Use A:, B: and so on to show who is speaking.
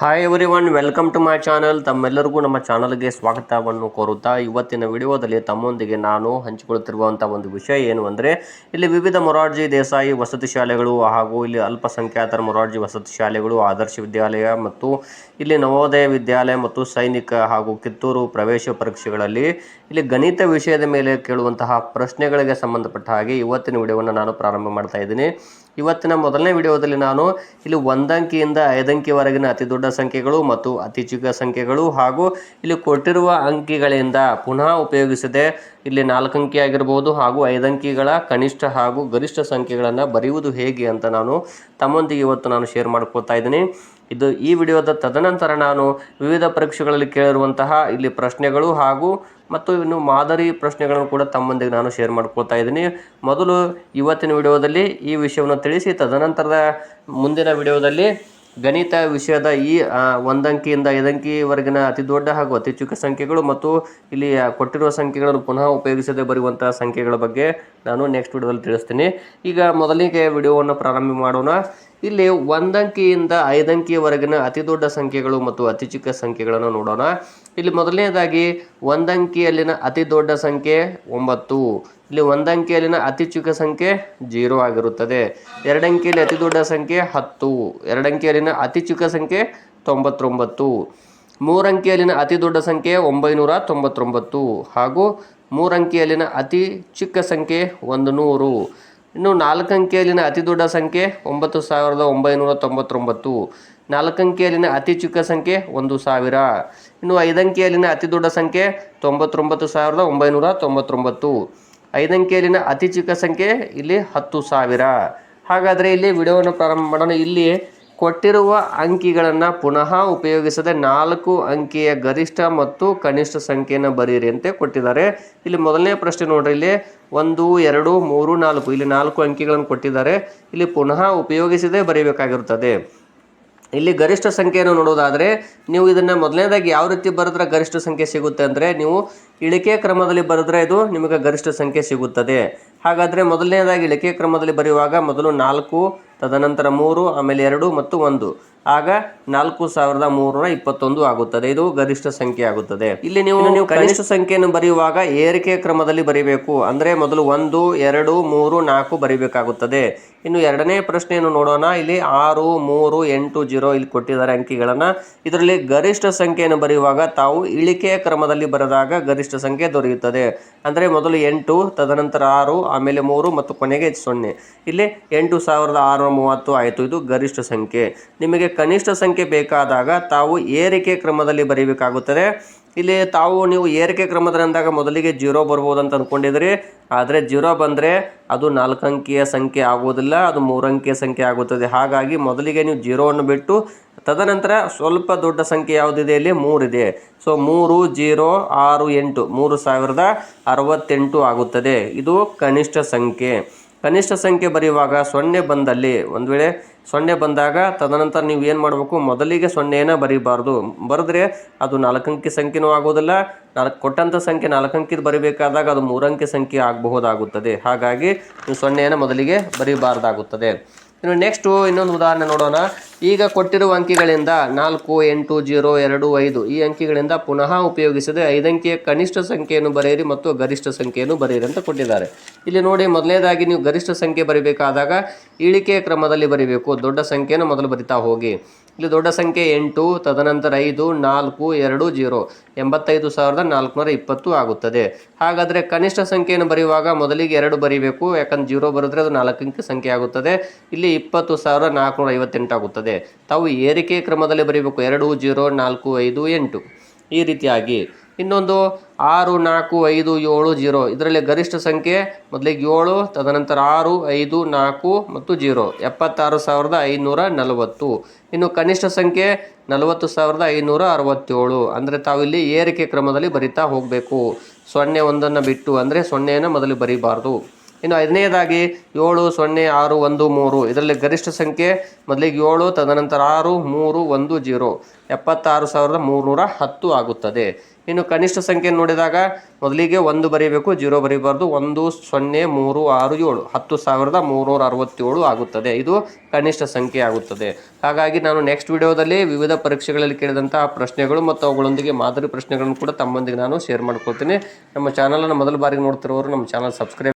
A: Hi everyone welcome to my channel ತಮ್ಮೆಲ್ಲರಿಗೂ ನಮ್ಮ ಚಾನಲ್ಗೆ ಸ್ವಾಗತವನ್ನು ಕೋರುತ್ತಾ ಇವತ್ತಿನ ವಿಡಿಯೋದಲ್ಲಿ ತಮ್ಮೊಂದಿಗೆ ನಾನು ಹಂಚಿಕೊಳ್ಳುತ್ತಿರುವಂಥ ಒಂದು ವಿಷಯ ಏನು ಅಂದರೆ, ಇಲ್ಲಿ ವಿವಿಧ ಮೊರಾರ್ಜಿ ದೇಸಾಯಿ ವಸತಿ ಶಾಲೆಗಳು ಹಾಗೂ ಇಲ್ಲಿ ಅಲ್ಪಸಂಖ್ಯಾತರ ಮೊರಾರ್ಜಿ ವಸತಿ ಶಾಲೆಗಳು, ಆದರ್ಶ ವಿದ್ಯಾಲಯ ಮತ್ತು ಇಲ್ಲಿ ನವೋದಯ ವಿದ್ಯಾಲಯ ಮತ್ತು ಸೈನಿಕ ಹಾಗೂ ಕಿತ್ತೂರು ಪ್ರವೇಶ ಪರೀಕ್ಷೆಗಳಲ್ಲಿ ಇಲ್ಲಿ ಗಣಿತ ವಿಷಯದ ಮೇಲೆ ಕೇಳುವಂತಹ ಪ್ರಶ್ನೆಗಳಿಗೆ ಸಂಬಂಧಪಟ್ಟ ಹಾಗೆ ಇವತ್ತಿನ ವಿಡಿಯೋವನ್ನು ನಾನು ಪ್ರಾರಂಭ ಮಾಡ್ತಾ ಇದ್ದೀನಿ. ಇವತ್ತಿನ ಮೊದಲನೇ ವಿಡಿಯೋದಲ್ಲಿ ನಾನು ಇಲ್ಲಿ ಒಂದಂಕಿಯಿಂದ ಐದಂಕಿವರೆಗಿನ ಅತಿ ದೊಡ್ಡ ಸಂಖ್ಯೆಗಳು ಮತ್ತು ಅತಿ ಚಿಕ್ಕ ಸಂಖ್ಯೆಗಳು ಹಾಗೂ ಇಲ್ಲಿ ಕೊಟ್ಟಿರುವ ಅಂಕಿಗಳಿಂದ ಪುನಃ ಉಪಯೋಗಿಸದೆ ಇಲ್ಲಿ ನಾಲ್ಕಂಕಿ ಆಗಿರ್ಬೋದು ಹಾಗೂ ಐದಂಕಿಗಳ ಕನಿಷ್ಠ ಹಾಗೂ ಗರಿಷ್ಠ ಸಂಖ್ಯೆಗಳನ್ನು ಬರೆಯುವುದು ಹೇಗೆ ಅಂತ ನಾನು ತಮ್ಮೊಂದಿಗೆ ಇವತ್ತು ನಾನು ಶೇರ್ ಮಾಡ್ಕೊಳ್ತಾ ಇದ್ದೀನಿ. ಇದು ಈ ವಿಡಿಯೋದ ತದನಂತರ ನಾನು ವಿವಿಧ ಪರೀಕ್ಷೆಗಳಲ್ಲಿ ಕೇಳಿರುವಂತಹ ಇಲ್ಲಿ ಪ್ರಶ್ನೆಗಳು ಹಾಗೂ ಮತ್ತು ಇನ್ನು ಮಾದರಿ ಪ್ರಶ್ನೆಗಳನ್ನು ಕೂಡ ತಮ್ಮೊಂದಿಗೆ ನಾನು ಶೇರ್ ಮಾಡ್ಕೊಳ್ತಾ ಇದ್ದೀನಿ. ಮೊದಲು ಇವತ್ತಿನ ವಿಡಿಯೋದಲ್ಲಿ ಈ ವಿಷಯವನ್ನು ತಿಳಿಸಿ, ತದನಂತರದ ಮುಂದಿನ ವಿಡಿಯೋದಲ್ಲಿ ಗಣಿತ ವಿಷಯದ ಈ ಒಂದಂಕಿಯಿಂದ ಐದಂಕಿವರೆಗಿನ ಅತಿ ದೊಡ್ಡ ಹಾಗೂ ಅತಿ ಚಿಕ್ಕ ಸಂಖ್ಯೆಗಳು ಮತ್ತು ಇಲ್ಲಿ ಕೊಟ್ಟಿರುವ ಸಂಖ್ಯೆಗಳನ್ನು ಪುನಃ ಉಪಯೋಗಿಸದೆ ಬರುವಂತಹ ಸಂಖ್ಯೆಗಳ ಬಗ್ಗೆ ನಾನು ನೆಕ್ಸ್ಟ್ ವಿಡಿಯೋದಲ್ಲಿ ತಿಳಿಸ್ತೀನಿ. ಈಗ ಮೊದಲಿಗೆ ವಿಡಿಯೋವನ್ನು ಪ್ರಾರಂಭ ಮಾಡೋಣ. ಇಲ್ಲಿ ಒಂದಂಕಿಯಿಂದ ಐದಂಕಿಯವರೆಗಿನ ಅತಿ ದೊಡ್ಡ ಸಂಖ್ಯೆಗಳು ಮತ್ತು ಅತಿ ಚಿಕ್ಕ ಸಂಖ್ಯೆಗಳನ್ನು ನೋಡೋಣ. ಇಲ್ಲಿ ಮೊದಲನೇದಾಗಿ ಒಂದಂಕಿಯಲ್ಲಿನ ಅತಿ ದೊಡ್ಡ ಸಂಖ್ಯೆ ಒಂಬತ್ತು. ಇಲ್ಲಿ ಒಂದಂಕಿಯಲ್ಲಿನ ಅತಿ ಚಿಕ್ಕ ಸಂಖ್ಯೆ ಜೀರೋ ಆಗಿರುತ್ತದೆ. ಎರಡಂಕಿಯಲ್ಲಿ ಅತಿ ದೊಡ್ಡ ಸಂಖ್ಯೆ ಹತ್ತು. ಎರಡಂಕಿಯಲ್ಲಿನ ಅತಿ ಚಿಕ್ಕ ಸಂಖ್ಯೆ ತೊಂಬತ್ತೊಂಬತ್ತು. ಮೂರಂಕಿಯಲ್ಲಿನ ಅತಿ ದೊಡ್ಡ ಸಂಖ್ಯೆ ಒಂಬೈನೂರ ತೊಂಬತ್ತೊಂಬತ್ತು. ಹಾಗೂ ಮೂರಂಕಿಯಲ್ಲಿನ ಅತಿ ಚಿಕ್ಕ ಸಂಖ್ಯೆ ಒಂದು ನೂರು. ಇನ್ನು ನಾಲ್ಕು ಅಂಕಿಯಲ್ಲಿನ ಅತಿ ದೊಡ್ಡ ಸಂಖ್ಯೆ ಒಂಬತ್ತು ಸಾವಿರದ ಒಂಬೈನೂರ ತೊಂಬತ್ತೊಂಬತ್ತು. ನಾಲ್ಕು ಅಂಕಿಯಲ್ಲಿನ ಅತಿ ಚಿಕ್ಕ ಸಂಖ್ಯೆ ಒಂದು ಸಾವಿರ. ಇನ್ನು ಐದು ಅಂಕಿಯಲ್ಲಿನ ಅತಿ ದೊಡ್ಡ ಸಂಖ್ಯೆ ತೊಂಬತ್ತೊಂಬತ್ತು ಸಾವಿರದ ಒಂಬೈನೂರ ತೊಂಬತ್ತೊಂಬತ್ತು. ಐದು ಅಂಕಿಯಲ್ಲಿನ ಅತಿ ಚಿಕ್ಕ ಸಂಖ್ಯೆ ಇಲ್ಲಿ ಹತ್ತು ಸಾವಿರ. ಹಾಗಾದರೆ ಇಲ್ಲಿ ವಿಡಿಯೋವನ್ನು ಪ್ರಾರಂಭ ಮಾಡೋಣ. ಇಲ್ಲಿ ಕೊಟ್ಟಿರುವ ಅಂಕಿಗಳನ್ನು ಪುನಃ ಉಪಯೋಗಿಸದೆ ನಾಲ್ಕು ಅಂಕಿಯ ಗರಿಷ್ಠ ಮತ್ತು ಕನಿಷ್ಠ ಸಂಖ್ಯೆಯನ್ನು ಬರೀರಿ ಅಂತ ಕೊಟ್ಟಿದ್ದಾರೆ. ಇಲ್ಲಿ ಮೊದಲನೇ ಪ್ರಶ್ನೆ ನೋಡ್ರಿ, ಇಲ್ಲಿ ಒಂದು, ಎರಡು, ಮೂರು, ನಾಲ್ಕು, ಇಲ್ಲಿ ನಾಲ್ಕು ಅಂಕಿಗಳನ್ನು ಕೊಟ್ಟಿದ್ದಾರೆ. ಇಲ್ಲಿ ಪುನಃ ಉಪಯೋಗಿಸದೆ ಬರೀಬೇಕಾಗಿರುತ್ತದೆ. ಇಲ್ಲಿ ಗರಿಷ್ಠ ಸಂಖ್ಯೆಯನ್ನು ನೋಡೋದಾದರೆ, ನೀವು ಇದನ್ನು ಮೊದಲನೇದಾಗಿ ಯಾವ ರೀತಿ ಬರೆದ್ರೆ ಗರಿಷ್ಠ ಸಂಖ್ಯೆ ಸಿಗುತ್ತೆ ಅಂದರೆ, ನೀವು ಇಳಿಕೆ ಕ್ರಮದಲ್ಲಿ ಬರೆದ್ರೆ ಇದು ನಿಮಗೆ ಗರಿಷ್ಠ ಸಂಖ್ಯೆ ಸಿಗುತ್ತದೆ. ಹಾಗಾದರೆ ಮೊದಲನೇದಾಗಿ ಇಳಿಕೆ ಕ್ರಮದಲ್ಲಿ ಬರೆಯುವಾಗ ಮೊದಲು ನಾಲ್ಕು ತದನಂತರ ಮೂರು ಆಮೇಲೆ ಎರಡು ಮತ್ತು ಒಂದು. ಆಗ ನಾಲ್ಕು ಸಾವಿರದ ಮೂರರ ಇಪ್ಪತ್ತೊಂದು ಆಗುತ್ತದೆ. ಇದು ಗರಿಷ್ಠ ಸಂಖ್ಯೆ ಆಗುತ್ತದೆ. ಇಲ್ಲಿ ನೀವು ನೀವು ಕನಿಷ್ಠ ಸಂಖ್ಯೆಯನ್ನು ಬರೆಯುವಾಗ ಏರಿಕೆ ಕ್ರಮದಲ್ಲಿ ಬರೀಬೇಕು. ಅಂದರೆ ಮೊದಲು ಒಂದು ಎರಡು ಮೂರು ನಾಲ್ಕು ಬರೀಬೇಕಾಗುತ್ತದೆ. ಇನ್ನು ಎರಡನೇ ಪ್ರಶ್ನೆಯನ್ನು ನೋಡೋಣ. ಇಲ್ಲಿ ಆರು ಮೂರು ಎಂಟು ಜೀರೋ ಇಲ್ಲಿ ಕೊಟ್ಟಿದ್ದಾರೆ ಅಂಕಿಗಳನ್ನು. ಇದರಲ್ಲಿ ಗರಿಷ್ಠ ಸಂಖ್ಯೆಯನ್ನು ಬರೆಯುವಾಗ ತಾವು ಇಳಿಕೆಯ ಕ್ರಮದಲ್ಲಿ ಬರೆದಾಗ ಗರಿಷ್ಠ ಸಂಖ್ಯೆ ದೊರೆಯುತ್ತದೆ. ಅಂದರೆ ಮೊದಲು ಎಂಟು ತದನಂತರ ಆರು ಆಮೇಲೆ ಮೂರು ಮತ್ತು ಕೊನೆಗೆ ಸೊನ್ನೆ. ಇಲ್ಲಿ ಎಂಟು ಸಾವಿರದ ಆರುನೂರ ಮೂವತ್ತು ಆಯಿತು. ಇದು ಗರಿಷ್ಠ ಸಂಖ್ಯೆ. ನಿಮಗೆ ಕನಿಷ್ಠ ಸಂಖ್ಯೆ ಬೇಕಾದಾಗ ತಾವು ಏರಿಕೆ ಕ್ರಮದಲ್ಲಿ ಬರೀಬೇಕಾಗುತ್ತದೆ. ಇಲ್ಲಿ ತಾವು ನೀವು ಏರಿಕೆ ಕ್ರಮದಲ್ಲಿ ಅಂದಾಗ ಮೊದಲಿಗೆ ಜೀರೋ ಬರ್ಬೋದು ಅಂತ ಅಂದ್ಕೊಂಡಿದ್ರಿ ಆದರೆ ಜೀರೋ ಬಂದರೆ ಅದು ನಾಲ್ಕು ಅಂಕಿಯ ಸಂಖ್ಯೆ ಆಗುವುದಿಲ್ಲ, ಅದು ಮೂರು ಅಂಕಿಯ ಸಂಖ್ಯೆ ಆಗುತ್ತದೆ. ಹಾಗಾಗಿ ಮೊದಲಿಗೆ ನೀವು ಜೀರೋವನ್ನು ಬಿಟ್ಟು ತದನಂತರ ಸ್ವಲ್ಪ ದೊಡ್ಡ ಸಂಖ್ಯೆ ಯಾವುದಿದೆ ಇಲ್ಲಿ? ಮೂರಿದೆ. ಸೊ ಮೂರು, ಜೀರೋ, ಆರು, ಎಂಟು, ಮೂರು ಸಾವಿರದ ಅರವತ್ತೆಂಟು ಆಗುತ್ತದೆ. ಇದು ಕನಿಷ್ಠ ಸಂಖ್ಯೆ. ಕನಿಷ್ಠ ಸಂಖ್ಯೆ ಬರೆಯುವಾಗ ಸೊನ್ನೆ ಬಂದಲ್ಲಿ ಒಂದು ವೇಳೆ ಸೊನ್ನೆ ಬಂದಾಗ ತದನಂತರ ನೀವು ಏನು ಮಾಡಬೇಕು? ಮೊದಲಿಗೆ ಸೊನ್ನೆಯನ್ನು ಬರೀಬಾರ್ದು. ಬರೆದ್ರೆ ಅದು ನಾಲ್ಕಂಕಿ ಸಂಖ್ಯೆನೂ ಆಗೋದಿಲ್ಲ. ನಾಲ್ಕು ಕೊಟ್ಟಂಥ ಸಂಖ್ಯೆ ನಾಲ್ಕಂಕಿದ ಬರಿಬೇಕಾದಾಗ ಅದು ಮೂರಂಕಿ ಸಂಖ್ಯೆ ಆಗಬಹುದಾಗುತ್ತದೆ. ಹಾಗಾಗಿ ನೀವು ಸೊನ್ನೆಯನ್ನು ಮೊದಲಿಗೆ ಬರೀಬಾರ್ದಾಗುತ್ತದೆ. ಇನ್ನು ನೆಕ್ಸ್ಟು ಇನ್ನೊಂದು ಉದಾಹರಣೆ ನೋಡೋಣ. ಈಗ ಕೊಟ್ಟಿರುವ ಅಂಕಿಗಳಿಂದ ನಾಲ್ಕು, ಎಂಟು, ಜೀರೋ, ಎರಡು, ಐದು ಈ ಅಂಕಿಗಳಿಂದ ಪುನಃ ಉಪಯೋಗಿಸದೆ ಐದಂಕಿಯ ಕನಿಷ್ಠ ಸಂಖ್ಯೆಯನ್ನು ಬರೆಯಿರಿ ಮತ್ತು ಗರಿಷ್ಠ ಸಂಖ್ಯೆಯನ್ನು ಬರೆಯಿರಿ ಅಂತ ಕೊಟ್ಟಿದ್ದಾರೆ. ಇಲ್ಲಿ ನೋಡಿ ಮೊದಲನೇದಾಗಿ ನೀವು ಗರಿಷ್ಠ ಸಂಖ್ಯೆ ಬರೀಬೇಕಾದಾಗ ಇಳಿಕೆಯ ಕ್ರಮದಲ್ಲಿ ಬರೀಬೇಕು. ದೊಡ್ಡ ಸಂಖ್ಯೆಯನ್ನು ಮೊದಲು ಬರಿತಾ ಹೋಗಿ. ಇಲ್ಲಿ ದೊಡ್ಡ ಸಂಖ್ಯೆ ಎಂಟು, ತದನಂತರ ಐದು, ನಾಲ್ಕು, ಎರಡು, ಜೀರೋ, ಎಂಬತ್ತೈದು ಸಾವಿರದ ನಾಲ್ಕುನೂರ ಇಪ್ಪತ್ತು ಆಗುತ್ತದೆ. ಹಾಗಾದರೆ ಕನಿಷ್ಠ ಸಂಖ್ಯೆಯನ್ನು ಬರೆಯುವಾಗ ಮೊದಲಿಗೆ ಎರಡು ಬರೀಬೇಕು, ಯಾಕಂದ್ರೆ ಜೀರೋ ಬರೆದ್ರೆ ಅದು ನಾಲ್ಕು ಅಂಕಿ ಸಂಖ್ಯೆ ಆಗುತ್ತದೆ. ಇಲ್ಲಿ ಇಪ್ಪತ್ತು ಸಾವಿರದ ನಾಲ್ಕುನೂರ ಐವತ್ತೆಂಟು ಆಗುತ್ತದೆ. ತಾವು ಏರಿಕೆ ಕ್ರಮದಲ್ಲಿ ಬರೀಬೇಕು, ಎರಡು, ಜೀರೋ, ನಾಲ್ಕು, ಐದು, ಎಂಟು. ಈ ರೀತಿಯಾಗಿ ಇನ್ನೊಂದು ಆರು, ನಾಲ್ಕು, ಐದು, ಏಳು, ಜೀರೋ. ಇದರಲ್ಲಿ ಗರಿಷ್ಠ ಸಂಖ್ಯೆ, ಮೊದಲಿಗೆ ಏಳು, ತದನಂತರ ಆರು, ಐದು, ನಾಲ್ಕು ಮತ್ತು ಜೀರೋ. ಎಪ್ಪತ್ತಾರು ಸಾವಿರದ ಐನೂರ ನಲವತ್ತು. ಇನ್ನು ಕನಿಷ್ಠ ಸಂಖ್ಯೆ, ನಲವತ್ತು ಸಾವಿರದ ಐನೂರ ಅರವತ್ತೇಳು. ಅಂದರೆ ತಾವಿಲ್ಲಿ ಏರಿಕೆ ಕ್ರಮದಲ್ಲಿ ಬರಿತಾ ಹೋಗಬೇಕು. ಸೊನ್ನೆ ಒಂದನ್ನು ಬಿಟ್ಟು ಅಂದರೆ ಸೊನ್ನೆಯನ್ನು ಮೊದಲು ಬರೀಬಾರ್ದು. ಇನ್ನು ಐದನೇದಾಗಿ, ಏಳು, ಸೊನ್ನೆ, ಆರು, ಒಂದು, ಮೂರು. ಇದರಲ್ಲಿ ಗರಿಷ್ಠ ಸಂಖ್ಯೆ, ಮೊದಲಿಗೆ ಏಳು, ತದನಂತರ ಆರು, ಮೂರು, ಒಂದು, ಜೀರೋ. ಎಪ್ಪತ್ತಾರು ಸಾವಿರದ ಮೂರುನೂರ ಹತ್ತು ಆಗುತ್ತದೆ. ಇನ್ನು ಕನಿಷ್ಠ ಸಂಖ್ಯೆ ನೋಡಿದಾಗ ಮೊದಲಿಗೆ ಒಂದು ಬರೀಬೇಕು, ಜೀರೋ ಬರೀಬಾರ್ದು, ಒಂದು, ಸೊನ್ನೆ, ಮೂರು, ಆರು, ಏಳು, ಹತ್ತು ಸಾವಿರದ ಮೂರುನೂರ ಅರವತ್ತೇಳು ಆಗುತ್ತದೆ. ಇದು ಕನಿಷ್ಠ ಸಂಖ್ಯೆ ಆಗುತ್ತದೆ. ಹಾಗಾಗಿ ನಾನು ನೆಕ್ಸ್ಟ್ ವಿಡಿಯೋದಲ್ಲಿ ವಿವಿಧ ಪರೀಕ್ಷೆಗಳಲ್ಲಿ ಕೇಳಿದಂತಹ ಪ್ರಶ್ನೆಗಳು ಮತ್ತು ಅವುಗಳೊಂದಿಗೆ ಮಾದರಿ ಪ್ರಶ್ನೆಗಳನ್ನು ಕೂಡ ತಮ್ಮೊಂದಿಗೆ ನಾನು ಶೇರ್ ಮಾಡ್ಕೊಳ್ತೀನಿ. ನಮ್ಮ ಚಾನಲನ್ನು ಮೊದಲ ಬಾರಿಗೆ ನೋಡ್ತಿರೋರು ನಮ್ಮ ಚಾನಲ್ ಸಬ್ಸ್ಕ್ರೈಬ್